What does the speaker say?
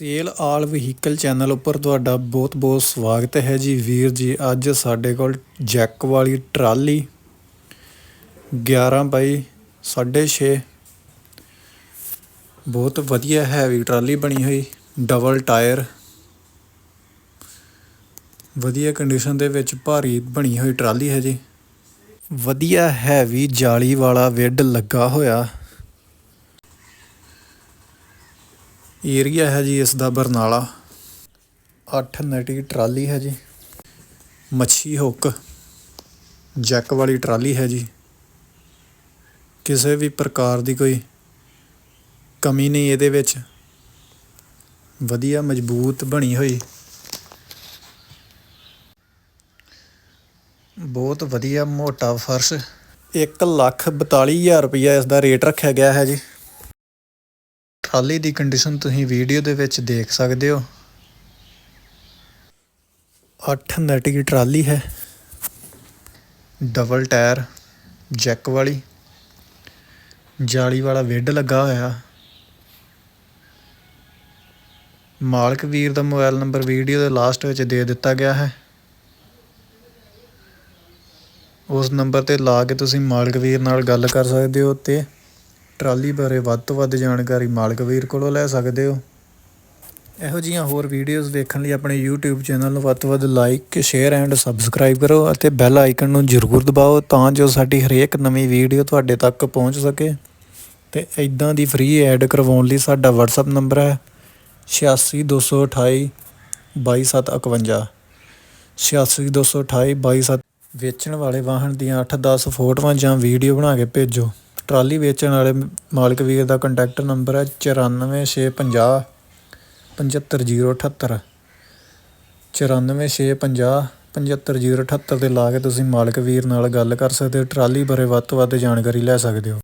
Sale ਆਲ vehicle channel ਉੱਪਰ ਤੁਹਾਡਾ ਬਹੁਤ ਬਹੁਤ ਸਵਾਗਤ ਹੈ ਜੀ। ਵੀਰ ਜੀ, ਅੱਜ ਸਾਡੇ ਕੋਲ ਜੈਕ ਵਾਲੀ ਟਰਾਲੀ 11 ਬਾਈ 6.5 ਬਹੁਤ ਵਧੀਆ ਹੈਵੀ ਟਰਾਲੀ ਬਣੀ ਹੋਈ ਡਬਲ ਟਾਇਰ ਵਧੀਆ ਕੰਡੀਸ਼ਨ ਦੇ ਵਿੱਚ ਭਾਰੀ ਬਣੀ ਹੋਈ ਟਰਾਲੀ ਹੈ ਜੀ। ਵਧੀਆ ਹੈਵੀ ਜਾਲੀ ਵਾਲਾ ਵਿੱਡ ਲੱਗਾ ਹੋਇਆ। ਏਰੀਆ ਹੈ ਜੀ ਇਸ ਦਾ ਬਰਨਾਲਾ। 8 ਨਟੀ ਟਰਾਲੀ ਹੈ ਜੀ। ਮੱਛੀ ਹੁੱਕ, ਜੈਕ ਵਾਲੀ ਟਰਾਲੀ ਹੈ ਜੀ। ਕਿਸੇ ਵੀ ਪ੍ਰਕਾਰ ਦੀ ਕੋਈ ਕਮੀ ਨਹੀਂ ਇਹਦੇ ਵਿੱਚ। ਵਧੀਆ ਮਜ਼ਬੂਤ ਬਣੀ ਹੋਈ। ਬਹੁਤ ਵਧੀਆ ਮੋਟਾ ਫਰਸ਼। 1 ਲੱਖ 42000 ਰੁਪਇਆ ਇਸ ਦਾ ਰੇਟ ਰੱਖਿਆ ਗਿਆ ਹੈ ਜੀ। ਟਰਾਲੀ ਦੀ ਕੰਡੀਸ਼ਨ ਤੁਸੀਂ ਵੀਡੀਓ ਦੇ ਵਿੱਚ ਦੇਖ ਸਕਦੇ ਹੋ। 8 ਨਟੀ ਟਰਾਲੀ ਹੈ। ਡਬਲ ਟਾਇਰ ਜੈਕ ਵਾਲੀ। ਜਾਲੀ ਵਾਲਾ ਵਿੱਡ ਲੱਗਾ ਹੋਇਆ। ਮਾਲਕ ਵੀਰ ਦਾ ਮੋਬਾਈਲ ਨੰਬਰ ਵੀਡੀਓ ਦੇ ਲਾਸਟ ਵਿੱਚ ਦੇ ਦਿੱਤਾ ਗਿਆ ਹੈ। ਉਸ ਨੰਬਰ ਤੇ ਲਾ ਕੇ ਤੁਸੀਂ ਮਾਲਕ ਵੀਰ ਨਾਲ ਗੱਲ ਕਰ ਸਕਦੇ ਹੋ ਤੇ ਟਰਾਲੀ ਬਾਰੇ ਵੱਧ ਤੋਂ ਵੱਧ ਜਾਣਕਾਰੀ ਮਾਲਕ ਵੀਰ ਕੋਲੋਂ ਲੈ ਸਕਦੇ ਹੋ। ਇਹੋ ਜਿਹੀਆਂ ਹੋਰ ਵੀਡੀਓਜ਼ ਵੇਖਣ ਲਈ ਆਪਣੇ YouTube ਚੈਨਲ ਨੂੰ ਵੱਧ ਤੋਂ ਵੱਧ ਲਾਈਕ ਸ਼ੇਅਰ ਐਂਡ ਸਬਸਕ੍ਰਾਈਬ ਕਰੋ ਅਤੇ ਬੈਲ ਆਈਕਨ ਨੂੰ ਜ਼ਰੂਰ ਦਬਾਓ ਤਾਂ ਜੋ ਸਾਡੀ ਹਰੇਕ ਨਵੀਂ ਵੀਡੀਓ ਤੁਹਾਡੇ ਤੱਕ ਪਹੁੰਚ ਸਕੇ। ਤੇ ਇਦਾਂ ਦੀ ਫ੍ਰੀ ਐਡ ਕਰਵਾਉਣ ਲਈ ਸਾਡਾ WhatsApp ਨੰਬਰ ਹੈ 86228 22751 86228 227 ਵੇਚਣ ਵਾਲੇ ਵਾਹਨ ਦੀਆਂ 8-10 ਫੋਟੋਆਂ ਜਾਂ ਵੀਡੀਓ ਬਣਾ ਕੇ ਭੇਜੋ। ਟਰਾਲੀ ਵੇਚਣ ਵਾਲੇ ਮਾਲਕ ਵੀਰ ਦਾ ਕੰਟੈਕਟ ਨੰਬਰ ਹੈ 94650 75078 94650 75078 ਤੇ ਲਾ ਕੇ ਤੁਸੀਂ ਮਾਲਕ ਵੀਰ ਨਾਲ ਗੱਲ ਕਰ ਸਕਦੇ ਹੋ, ਟਰਾਲੀ ਬਾਰੇ ਵੱਧ ਤੋਂ ਵੱਧ ਜਾਣਕਾਰੀ ਲੈ ਸਕਦੇ ਹੋ।